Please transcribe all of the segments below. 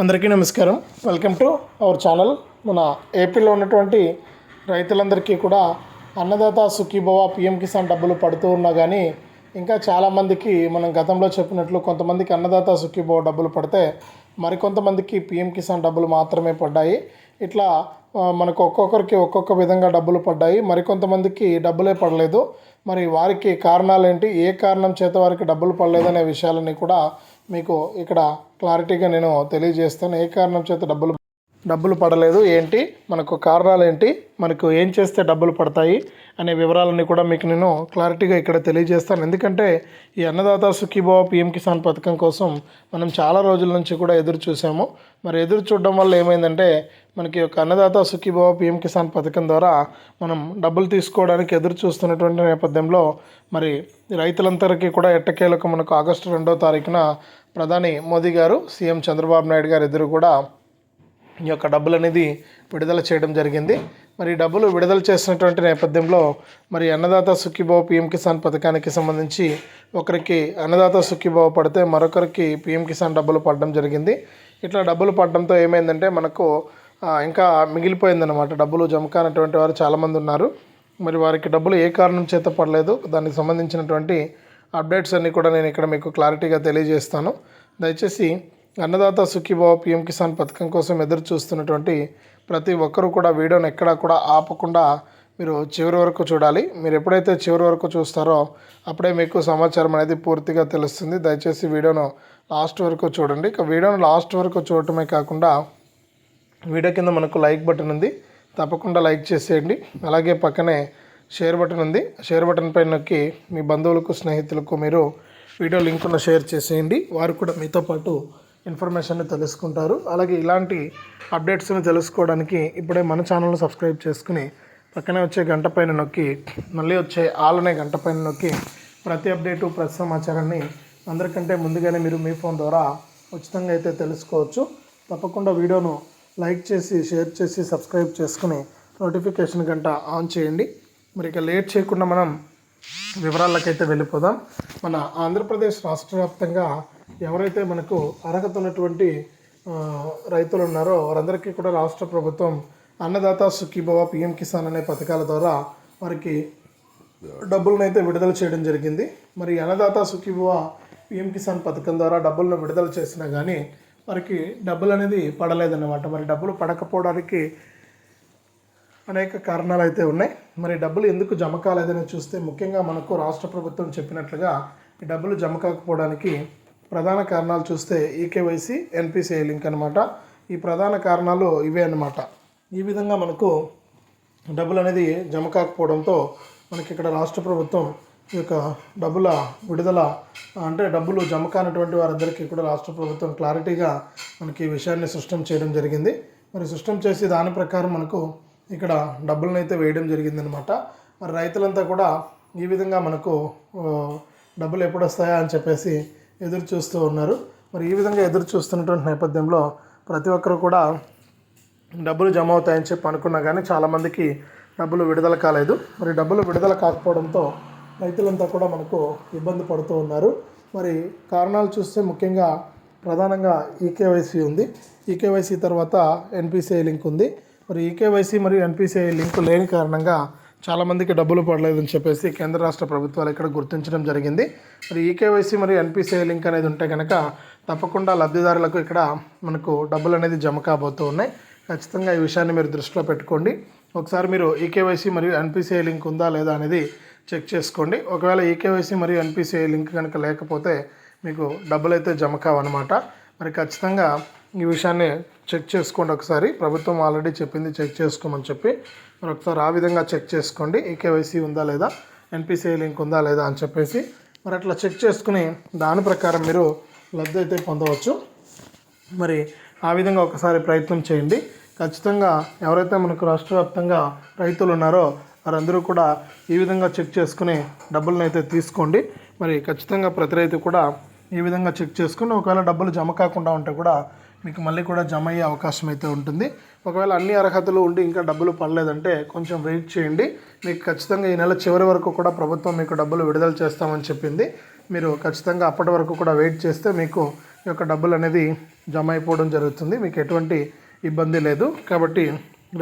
అందరికీ నమస్కారం. Welcome to our channel మన ఏపీలో ఉన్నటువంటి రైతులందరికీ కూడా అన్నదాత సుఖీభవ పిఎం కిసాన్ డబ్బులు పడుతూ ఉన్నా కానీ ఇంకా చాలామందికి మనం గతంలో చెప్పినట్లు కొంతమందికి అన్నదాత సుఖీభవ డబ్బులు పడితే మరికొంతమందికి పిఎం కిసాన్ డబ్బులు మాత్రమే పడ్డాయి. ఇట్లా మనకు ఒక్కొక్కరికి ఒక్కొక్క విధంగా డబ్బులు పడ్డాయి. మరికొంతమందికి డబ్బులే పడలేదు. మరి వారికి కారణాలు ఏంటి ఏ కారణం చేత వారికి డబ్బులు పడలేదనే విషయాలన్నీ కూడా మీకు ఇక్కడ క్లారిటీగా నేను తెలియజేస్తాను. ఏ కారణం చేత డబ్బులు డబ్బులు పడలేదు? ఏంటి? మనకు కారణాలు ఏంటి మనకు ఏం చేస్తే డబ్బులు పడతాయి? అనే వివరాలన్నీ కూడా మీకు నేను క్లారిటీగా ఇక్కడ తెలియజేస్తాను. ఎందుకంటే ఈ అన్నదాత సుఖీభావ పిఎం కిసాన్ పథకం కోసం మనం చాలా రోజుల నుంచి కూడా ఎదురు చూసాము మరి ఎదురు చూడడం వల్ల ఏమైందంటే మనకి యొక్క అన్నదాత సుఖీభావ పిఎం కిసాన్ పథకం ద్వారా మనం డబ్బులు తీసుకోవడానికి ఎదురు చూస్తున్నటువంటి నేపథ్యంలో మరి రైతులందరికీ కూడా ఎట్టకేలకు మనకు ఆగస్టు రెండో తారీఖున ప్రధాని మోదీ గారు సీఎం చంద్రబాబు నాయుడు గారు ఇద్దరు కూడా ఈ యొక్క డబ్బులు అనేది విడుదల చేయడం జరిగింది. మరి డబ్బులు విడుదల చేసినటువంటి నేపథ్యంలో మరి అన్నదాత సుఖీభావ పిఎం కిసాన్ పథకానికి సంబంధించి ఒకరికి అన్నదాత సుఖీభావ పడితే మరొకరికి పిఎం కిసాన్ డబ్బులు పడడం జరిగింది. ఇట్లా డబ్బులు పడడంతో ఏమైందంటే మనకు ఇంకా మిగిలిపోయిందన్నమాట డబ్బులు జమ కానటువంటి వారు చాలామంది ఉన్నారు. మరి వారికి డబ్బులు ఏ కారణం చేత పడలేదు? దానికి సంబంధించినటువంటి అప్డేట్స్ అన్నీ కూడా నేను ఇక్కడ మీకు క్లారిటీగా తెలియజేస్తాను. దయచేసి అన్నదాత సుఖీభావ పిఎం కిసాన్ పథకం కోసం ఎదురు చూస్తున్నటువంటి ప్రతి ఒక్కరూ కూడా వీడియోని ఎక్కడా కూడా ఆపకుండా మీరు చివరి వరకు చూడాలి. మీరు ఎప్పుడైతే చివరి వరకు చూస్తారో అప్పుడే మీకు సమాచారం అనేది పూర్తిగా తెలుస్తుంది. దయచేసి వీడియోను లాస్ట్ వరకు చూడండి. ఇక వీడియోను లాస్ట్ వరకు చూడటమే కాకుండా వీడియో కింద మనకు లైక్ బటన్ ఉంది. తప్పకుండా లైక్ చేసేయండి. అలాగే పక్కనే షేర్ బటన్ ఉంది. షేర్ బటన్ పైన నొక్కి మీ బంధువులకు స్నేహితులకు మీరు వీడియో లింకును షేర్ చేసేయండి. వారు కూడా మీతో పాటు ఇన్ఫర్మేషన్ని తెలుసుకుంటారు. అలాగే ఇలాంటి అప్డేట్స్ని తెలుసుకోవడానికి ఇప్పుడే మన ఛానల్ను సబ్స్క్రైబ్ చేసుకుని పక్కనే వచ్చే గంట పైన నొక్కి మళ్ళీ వచ్చే ఆలనే గంట పైన నొక్కి ప్రతి అప్డేటు ప్రతి సమాచారాన్ని అందరికంటే ముందుగానే మీరు మీ ఫోన్ ద్వారా ఉచితంగా అయితే తెలుసుకోవచ్చు. తప్పకుండా వీడియోను లైక్ చేసి షేర్ చేసి సబ్స్క్రైబ్ చేసుకుని నోటిఫికేషన్ గంట ఆన్ చేయండి. మరి ఇక లేట్ చేయకుండా మనం వివరాలకైతే వెళ్ళిపోదాం. మన ఆంధ్రప్రదేశ్ రాష్ట్ర వ్యాప్తంగా ఎవరైతే మనకు అర్హత ఉన్నటువంటి రైతులు ఉన్నారో వారందరికీ కూడా రాష్ట్ర ప్రభుత్వం అన్నదాత సుఖీభవ పిఎం కిసాన్ అనే పథకాల ద్వారా వారికి డబ్బులను అయితే విడుదల చేయడం జరిగింది. మరి అన్నదాత సుఖీభవ పిఎం కిసాన్ పథకం ద్వారా డబ్బులను విడుదల చేసినా కానీ వారికి డబ్బులు అనేది పడలేదన్నమాట. మరి డబ్బులు పడకపోవడానికి అనేక కారణాలు అయితే ఉన్నాయి. మరి డబ్బులు ఎందుకు జమ కాలేదని చూస్తే ముఖ్యంగా మనకు రాష్ట్ర ప్రభుత్వం చెప్పినట్లుగా ఈ డబ్బులు జమ కాకపోవడానికి ప్రధాన కారణాలు చూస్తే ఈకేవైసీ ఎన్పిసిఐ లింక్ అనమాట ఈ ప్రధాన కారణాలు ఇవే అన్నమాట. ఈ విధంగా మనకు డబ్బులు అనేది జమ కాకపోవడంతో మనకి ఇక్కడ రాష్ట్ర ప్రభుత్వం ఈ యొక్క డబ్బుల విడుదల అంటే డబ్బులు జమ కానటువంటి వారందరికీ కూడా రాష్ట్ర ప్రభుత్వం క్లారిటీగా మనకి ఈ విషయాన్ని సృష్టం చేయడం జరిగింది. మరి సృష్టం చేసి దాని ప్రకారం మనకు ఇక్కడ డబ్బులను అయితే వేయడం జరిగిందనమాట. మరి రైతులంతా కూడా ఈ విధంగా మనకు డబ్బులు ఎప్పుడు వస్తాయా అని చెప్పేసి ఎదురు చూస్తూ ఉన్నారు. మరి ఈ విధంగా ఎదురు చూస్తున్నటువంటి నేపథ్యంలో ప్రతి ఒక్కరు కూడా డబ్బులు జమ అవుతాయని చెప్పి అనుకున్నా కానీ చాలామందికి డబ్బులు విడుదల కాలేదు. మరి డబ్బులు విడుదల కాకపోవడంతో రైతులంతా కూడా మనకు ఇబ్బంది పడుతూ ఉన్నారు. మరి కారణాలు చూస్తే ముఖ్యంగా ప్రధానంగా ఈకేవైసీ ఉంది. ఈకేవైసీ తర్వాత ఎన్పిసిఐ లింక్ ఉంది. మరి ఈకేవైసీ మరియు ఎన్పిసిఐ లింక్ లేని కారణంగా చాలామందికి డబ్బులు పడలేదని చెప్పేసి కేంద్ర రాష్ట్ర ప్రభుత్వాలు ఇక్కడ గుర్తించడం జరిగింది. మరి ఈకేవైసీ మరియు ఎన్పిసిఐ లింక్ అనేది ఉంటే కనుక తప్పకుండా లబ్ధిదారులకు ఇక్కడ మనకు డబ్బులు అనేది జమ కాబోతూ ఉన్నాయి. ఖచ్చితంగా ఈ విషయాన్ని మీరు దృష్టిలో పెట్టుకోండి. ఒకసారి మీరు ఈకేవైసీ మరియు ఎన్పిసిఐ లింక్ ఉందా లేదా అనేది చెక్ చేసుకోండి. ఒకవేళ ఈకేవైసీ మరియు ఎన్పిసిఐ లింక్ కనుక లేకపోతే మీకు డబ్బులు అయితే జమ కావన్నమాట. మరి ఖచ్చితంగా ఈ విషయాన్ని చెక్ చేసుకోండి ఒకసారి. ప్రభుత్వం ఆల్రెడీ చెప్పింది చెక్ చేసుకోమని చెప్పి. మరి ఒకసారి ఆ విధంగా చెక్ చేసుకోండి. ఈకేవైసీ ఉందా లేదా? ఎన్పిసిఐ లింక్ ఉందా లేదా అని చెప్పేసి. మరి అట్లా చెక్ చేసుకుని దాని ప్రకారం మీరు లబ్ధి అయితే పొందవచ్చు. మరి ఆ విధంగా ఒకసారి ప్రయత్నం చేయండి. ఖచ్చితంగా ఎవరైతే మనకు రాష్ట్ర వ్యాప్తంగా రైతులు ఉన్నారో వారందరూ కూడా ఈ విధంగా చెక్ చేసుకుని డబ్బులను అయితే తీసుకోండి. మరి ఖచ్చితంగా ప్రతి రైతు కూడా ఈ విధంగా చెక్ చేసుకుని ఒకవేళ డబ్బులు జమ కాకుండా ఉంటే కూడా మీకు మళ్ళీ కూడా జమ అయ్యే అవకాశం అయితే ఉంటుంది. ఒకవేళ అన్ని అర్హతలు ఉండి ఇంకా డబ్బులు పడలేదంటే కొంచెం వెయిట్ చేయండి. మీకు ఖచ్చితంగా ఈ నెల చివరి వరకు కూడా ప్రభుత్వం మీకు డబ్బులు విడుదల చేస్తామని చెప్పింది. మీరు ఖచ్చితంగా అప్పటి వరకు కూడా వెయిట్ చేస్తే మీకు ఈ యొక్క డబ్బులు అనేది జమ అయిపోవడం జరుగుతుంది. మీకు ఎటువంటి ఇబ్బంది లేదు. కాబట్టి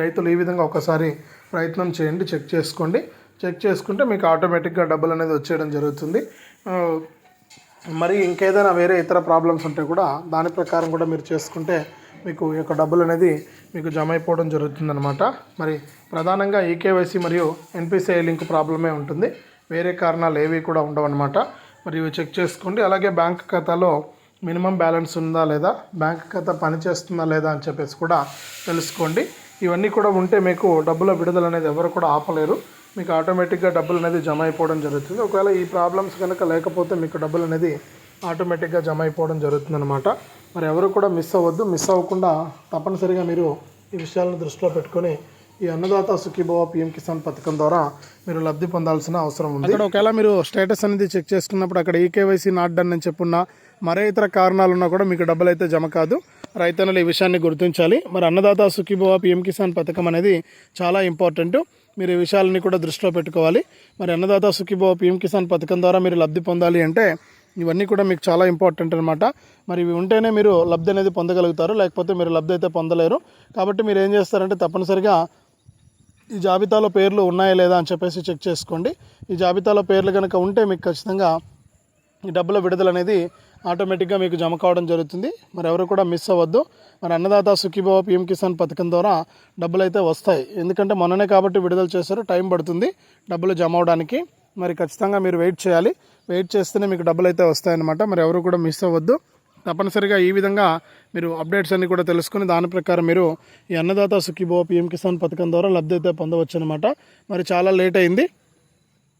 రైతులు ఈ విధంగా ఒకసారి ప్రయత్నం చేయండి. చెక్ చేసుకోండి. చెక్ చేసుకుంటే మీకు ఆటోమేటిక్గా డబ్బులు అనేది వచ్చేయడం జరుగుతుంది. మరి ఇంకేదైనా వేరే ఇతర ప్రాబ్లమ్స్ ఉంటే కూడా దాని ప్రకారం కూడా మీరు చేసుకుంటే మీకు ఈ యొక్క డబ్బులు అనేది మీకు జమ అయిపోవడం జరుగుతుందన్నమాట. మరి ప్రధానంగా ఈకేవైసీ మరియు ఎన్పిసిఐ లింక్ ప్రాబ్లమే ఉంటుంది. వేరే కారణాలు ఏవి కూడా ఉండవన్నమాట. మరి ఇవి చెక్ చేసుకోండి. అలాగే బ్యాంక్ ఖాతాలో మినిమం బ్యాలెన్స్ ఉందా లేదా బ్యాంక్ ఖాతా పనిచేస్తుందా లేదా అని చెప్పేసి కూడా తెలుసుకోండి. ఇవన్నీ కూడా ఉంటే మీకు డబ్బుల విడుదల అనేది ఎవరు కూడా ఆపలేరు. మీకు ఆటోమేటిక్గా డబ్బులు అనేది జమ అయిపోవడం జరుగుతుంది. ఒకవేళ ఈ ప్రాబ్లమ్స్ కనుక లేకపోతే మీకు డబ్బులు అనేది ఆటోమేటిక్గా జమ అయిపోవడం జరుగుతుంది అనమాట మరి ఎవరు కూడా మిస్ అవ్వద్దు. మిస్ అవ్వకుండా తప్పనిసరిగా మీరు ఈ విషయాలను దృష్టిలో పెట్టుకొని ఈ అన్నదాత సుఖీభవ పిఎం కిసాన్ పథకం ద్వారా మీరు లబ్ధి పొందాల్సిన అవసరం ఉంది. అక్కడ ఒకవేళ మీరు స్టేటస్ అనేది చెక్ చేసుకున్నప్పుడు అక్కడ ఈకేవైసీ నాట్ డన్ అని చెప్పున్నా మరే ఇతర కారణాలు ఉన్నా కూడా మీకు డబ్బులు అయితే జమ కాదు. రైతన్నలు ఈ విషయాన్ని గుర్తించాలి. మరి అన్నదాత సుఖీభవ పిఎం కిసాన్ పథకం అనేది చాలా ఇంపార్టెంట్ మీరు ఈ విషయాలని కూడా దృష్టిలో పెట్టుకోవాలి. మరి అన్నదాత సుఖీభవ పిఎం కిసాన్ పథకం ద్వారా మీరు లబ్ధి పొందాలి అంటే ఇవన్నీ కూడా మీకు చాలా ఇంపార్టెంట్ అనమాట మరి ఇవి ఉంటేనే మీరు లబ్ధి అనేది పొందగలుగుతారు. లేకపోతే మీరు లబ్ధి అయితే పొందలేరు. కాబట్టి మీరు ఏం చేస్తారంటే తప్పనిసరిగా ఈ జాబితాలో పేర్లు ఉన్నాయా లేదా అని చెప్పేసి చెక్ చేసుకోండి. ఈ జాబితాలో పేర్లు కనుక ఉంటే మీకు ఖచ్చితంగా ఈ డబ్బుల విడుదల అనేది ఆటోమేటిక్గా మీకు జమ కావడం జరుగుతుంది. మరి ఎవరు కూడా మిస్ అవ్వద్దు. మరి అన్నదాత సుఖీభవ పిఎం కిసాన్ పథకం ద్వారా డబ్బులు అయితే వస్తాయి. ఎందుకంటే మొన్ననే కాబట్టి విడుదల చేశారు టైం పడుతుంది డబ్బులు జమ అవడానికి. మరి ఖచ్చితంగా మీరు వెయిట్ చేయాలి. వెయిట్ చేస్తేనే మీకు డబ్బులు అయితే వస్తాయన్నమాట. మరి ఎవరు కూడా మిస్ అవ్వద్దు. తప్పనిసరిగా ఈ విధంగా మీరు అప్డేట్స్ అన్ని కూడా తెలుసుకుని దాని ప్రకారం మీరు ఈ అన్నదాత సుఖీభవ పిఎం కిసాన్ పథకం ద్వారా లబ్ధి అయితే పొందవచ్చు అనమాట మరి చాలా లేట్ అయింది.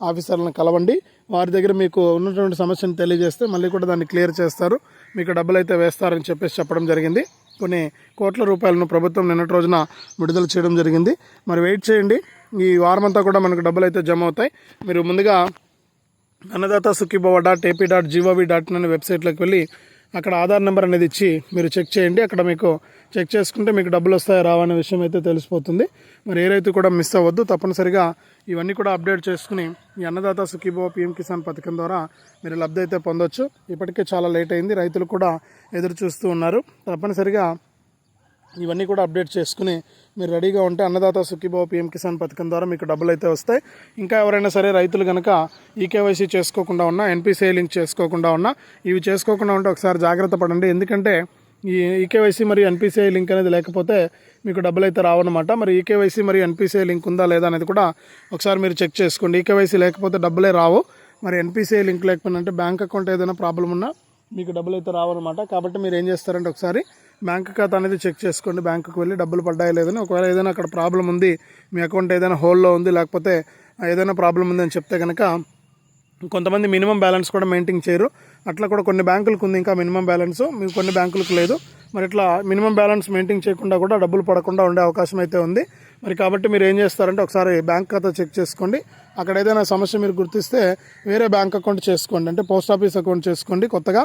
ఆఫీసర్లను కలవండి. వారి దగ్గర మీకు ఉన్నటువంటి సమస్యను తెలియజేస్తే మళ్ళీ కూడా దాన్ని క్లియర్ చేస్తారు. మీకు డబ్బులు అయితే వేస్తారని చెప్పేసి చెప్పడం జరిగింది. కొన్ని కోట్ల రూపాయలను ప్రభుత్వం నిన్నటి రోజున విడుదల చేయడం జరిగింది. మరి వెయిట్ చేయండి. ఈ వారం అంతా కూడా మనకు డబ్బులు అయితే జమ అవుతాయి. మీరు ముందుగా Annadata Sukhibhava dot AP dot GOV dot in అనే వెబ్సైట్లోకి వెళ్ళి అక్కడ ఆధార్ నెంబర్ అనేది ఇచ్చి మీరు చెక్ చేయండి. అక్కడ మీకు చెక్ చేసుకుంటే మీకు డబ్బులు వస్తాయో రావనే విషయం అయితే తెలిసిపోతుంది. మరి ఏ రైతు కూడా మిస్ అవ్వద్దు. తప్పనిసరిగా ఇవన్నీ కూడా అప్డేట్ చేసుకుని ఈ అన్నదాత సుఖీభవ పిఎం కిసాన్ పథకం ద్వారా మీరు లబ్ధి అయితే పొందొచ్చు. ఇప్పటికే చాలా లేట్ అయింది. రైతులు కూడా ఎదురు చూస్తూ ఉన్నారు. తప్పనిసరిగా ఇవన్నీ కూడా అప్డేట్ చేసుకుని మీరు రెడీగా ఉంటే అన్నదాత సుఖీభావ పిఎం కిసాన్ పథకం ద్వారా మీకు డబ్బులు అయితే వస్తాయి. ఇంకా ఎవరైనా సరే రైతులు కనుక ఈకేవైసీ చేసుకోకుండా ఉన్నా ఎన్పిసిఐ లింక్ చేసుకోకుండా ఉన్నా ఇవి చేసుకోకుండా ఉంటే ఒకసారి జాగ్రత్త పడండి. ఎందుకంటే ఈ ఈకేవైసీ మరియు ఎన్పిసిఐ లింక్ అనేది లేకపోతే మీకు డబ్బులు అయితే రావన్నమాట. మరి ఈకేవైసీ మరియు ఎన్పిసిఐ లింక్ ఉందా లేదా అనేది కూడా ఒకసారి మీరు చెక్ చేసుకోండి. ఈకేవైసీ లేకపోతే డబ్బులే రావు. మరి ఎన్పిసిఐ లింక్ లేకపోయినా అంటే బ్యాంక్ అకౌంట్ ఏదైనా ప్రాబ్లం ఉన్నా మీకు డబ్బులు అయితే రావన్నమాట. కాబట్టి మీరు ఏం చేస్తారంటే ఒకసారి బ్యాంక్ ఖాతా అనేది చెక్ చేసుకోండి. బ్యాంకుకి వెళ్ళి డబ్బులు పడ్డాయి లేదని. ఒకవేళ ఏదైనా అక్కడ ప్రాబ్లం ఉంది మీ అకౌంట్ ఏదైనా హోల్లో ఉంది లేకపోతే ఏదైనా ప్రాబ్లం ఉంది అని చెప్తే కనుక కొంతమంది మినిమం బ్యాలెన్స్ కూడా మెయింటైన్ చేయరు. అట్లా కూడా కొన్ని బ్యాంకులకు ఉంది ఇంకా మినిమం బ్యాలెన్స్. మీకు కొన్ని బ్యాంకులకు లేదు. మరి ఇట్లా మినిమం బ్యాలెన్స్ మెయింటైన్ చేయకుండా కూడా డబ్బులు పడకుండా ఉండే అవకాశం అయితే ఉంది. మరి కాబట్టి మీరు ఏం చేస్తారంటే ఒకసారి బ్యాంక్ ఖాతా చెక్ చేసుకోండి. అక్కడ ఏదైనా సమస్య మీరు గుర్తిస్తే వేరే బ్యాంక్ అకౌంట్ చేసుకోండి. అంటే పోస్ట్ ఆఫీస్ అకౌంట్ చేసుకోండి కొత్తగా.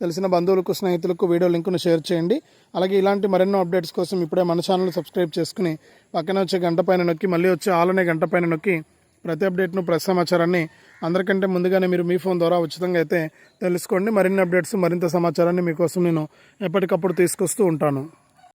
తెలిసిన బంధువులకు స్నేహితులకు వీడియో లింకును షేర్ చేయండి. అలాగే ఇలాంటి మరెన్నో అప్డేట్స్ కోసం ఇప్పుడే మన ఛానల్ సబ్స్క్రైబ్ చేసుకుని పక్కన వచ్చే గంట పైన నొక్కి మళ్ళీ వచ్చే ఆలనే గంట పైన నొక్కి ప్రతి అప్డేట్ను ప్రతి సమాచారాన్ని అందరికంటే ముందుగానే మీరు మీ ఫోన్ ద్వారా ఉచితంగా అయితే తెలుసుకోండి. మరిన్ని అప్డేట్స్ మరింత సమాచారాన్ని మీకోసం నేను ఎప్పటికప్పుడు తీసుకొస్తూ ఉంటాను.